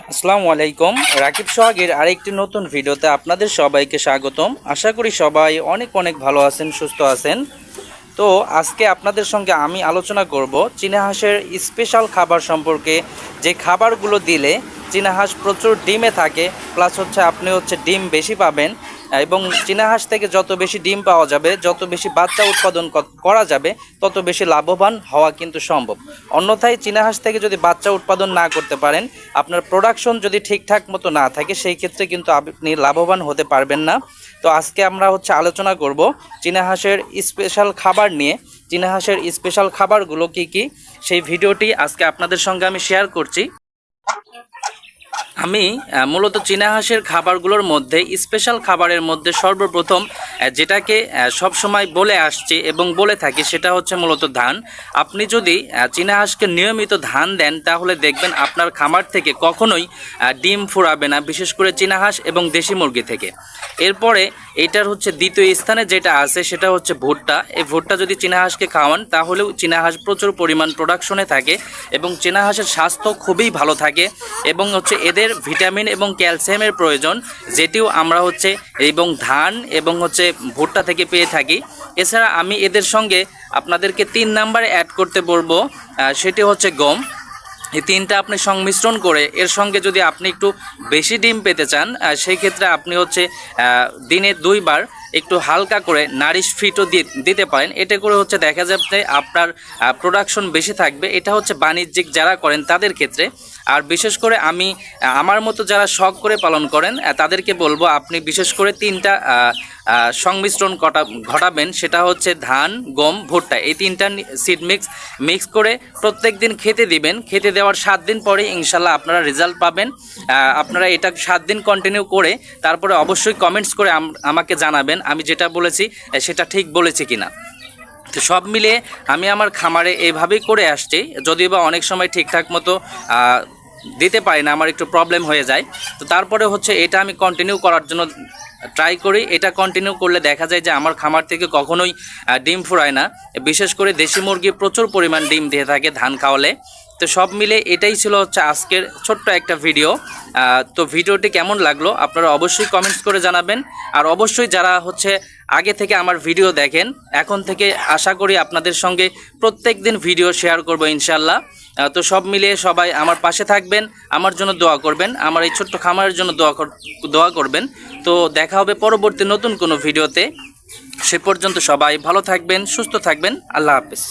আসসালামু আলাইকুম। রাকিব সোহাগের আরেকটি নতুন ভিডিওতে আপনাদের সবাইকে স্বাগতম। আশা করি সবাই অনেক অনেক ভালো আছেন, সুস্থ আছেন। তো আজকে আপনাদের সঙ্গে আমি আলোচনা করব চীনা হাঁসের স্পেশাল খাবার সম্পর্কে। যে খাবারগুলো দিলে চীনা হাঁস প্রচুর ডিমে থাকে প্লাস হচ্ছে আপনি হচ্ছে ডিম বেশি পাবেন। এবং চীনা হাঁস থেকে যত বেশি ডিম পাওয়া যাবে, যত বেশি বাচ্চা উৎপাদন করা যাবে, তত বেশি লাভবান হওয়া কিন্তু সম্ভব। অন্যথায় চীনা হাঁস থেকে যদি বাচ্চা উৎপাদন না করতে পারেন, আপনার প্রোডাকশন যদি ঠিকঠাক মতো না থাকে, সেই ক্ষেত্রে কিন্তু আপনি লাভবান হতে পারবেন না। তো আজকে আমরা হচ্ছে আলোচনা করব চীনা হাঁসের স্পেশাল খাবার নিয়ে। চীনা হাঁসের স্পেশাল খাবারগুলো কি কি? সেই ভিডিওটি আজকে আপনাদের সঙ্গে আমি শেয়ার করছি। আমি মূলত চীনা হাঁসের খাবারগুলোর মধ্যে স্পেশাল খাবারের মধ্যে সর্বপ্রথম যেটাকে সব সময় বলে আসছি এবং বলে থাকি, সেটা হচ্ছে মূলত ধান। আপনি যদি চীনা হাঁসকে নিয়মিত ধান দেন, তাহলে দেখবেন আপনার খামার থেকে কখনোই ডিম ফুরাবে না, বিশেষ করে চীনা হাঁস এবং দেশি মুরগি থেকে। এরপরে, এটার হচ্ছে দ্বিতীয় স্থানে যেটা আছে, সেটা হচ্ছে ভুট্টা। এই ভুট্টা যদি চীনা হাঁসকে খাওয়ান, তাহলেও চীনা হাঁস প্রচুর পরিমাণ প্রোডাকশনে থাকে এবং চীনা হাঁসের স্বাস্থ্য খুবই ভালো থাকে এবং হচ্ছে এদের ভিটামিন এবং ক্যালসিয়ামের প্রয়োজন, যেটিও আমরা হচ্ছে এবং ধান এবং হচ্ছে ভুট্টা থেকে পেয়ে থাকি। এছাড়া আমি এদের সঙ্গে আপনাদেরকে তিন নাম্বারে অ্যাড করতে বলব সেটি হচ্ছে গম। এই তিনটা আপনি সংমিশ্রণ করে এর সঙ্গে যদি আপনি একটু বেশি ডিম পেতে চান সেই ক্ষেত্রে আপনি হচ্ছে দিনে দুইবার একটু হালকা করে নারিশ ফিটও দিতে পারেন। এতে করে হচ্ছে দেখা যাবে আপনার প্রোডাকশন বেশি থাকবে। এটা হচ্ছে বাণিজ্যিক যারা করেন তাদের ক্ষেত্রে। আর বিশেষ করে আমি আমার মতো যারা শখ করে পালন করেন তাদেরকে বলব আপনি বিশেষ করে তিনটা সংমিশ্রণ কটা, ঘটাবেন। সেটা হচ্ছে ধান, গম, ভুট্টা। এই তিনটা সিড মিক্স মিক্স করে প্রত্যেক দিন খেতে দিবেন। খেতে দেওয়ার সাত দিন পরে ইনশাল্লাহ আপনারা রেজাল্ট পাবেন। আপনারা এটা সাত দিন কন্টিনিউ করে তারপরে অবশ্যই কমেন্টস করে আম- আমাকে জানাবেন। আমি যেটা বলেছি সেটা ঠিক বলেছি কিনা। তো সব মিলিয়ে আমি আমার খামারে এইভাবেই করে আসছি, যদিও বা অনেক সময় ঠিকঠাক মতো দিতে পারি না, আমার একটু প্রবলেম হয়ে যায়। তো তারপরে হচ্ছে এটা আমি কন্টিনিউ করার জন্য ট্রাই করি। এটা কন্টিনিউ করলে দেখা যায় যে আমার খামার থেকে কখনোই ডিম ফুরায় না। বিশেষ করে দেশি মুরগি প্রচুর পরিমাণ ডিম দিয়ে থাকে ধান খাওয়ালে। তো সব মিলে এটাই ছিল হচ্ছে আজকের ছোট্ট একটা ভিডিও তো ভিডিওটি কেমন লাগল আপনারা অবশ্যই কমেন্টস করে জানাবেন। আর অবশ্যই যারা হচ্ছে আগে থেকে আমার ভিডিও দেখেন, এখন থেকে আশা করি আপনাদের সঙ্গে প্রত্যেক দিন ভিডিও শেয়ার করব ইনশাল্লাহ তো সব মিলিয়ে সবাই আমার পাশে থাকবেন, আমার জন্য দোয়া করবেন, আমার এই ছোট্ট খামারের জন্য দোয়া দোয়া করবেন। তো দেখা হবে পরবর্তী নতুন কোনো ভিডিওতে সে পর্যন্ত সবাই ভালো থাকবেন, সুস্থ থাকবেন। আল্লাহ হাফেজ।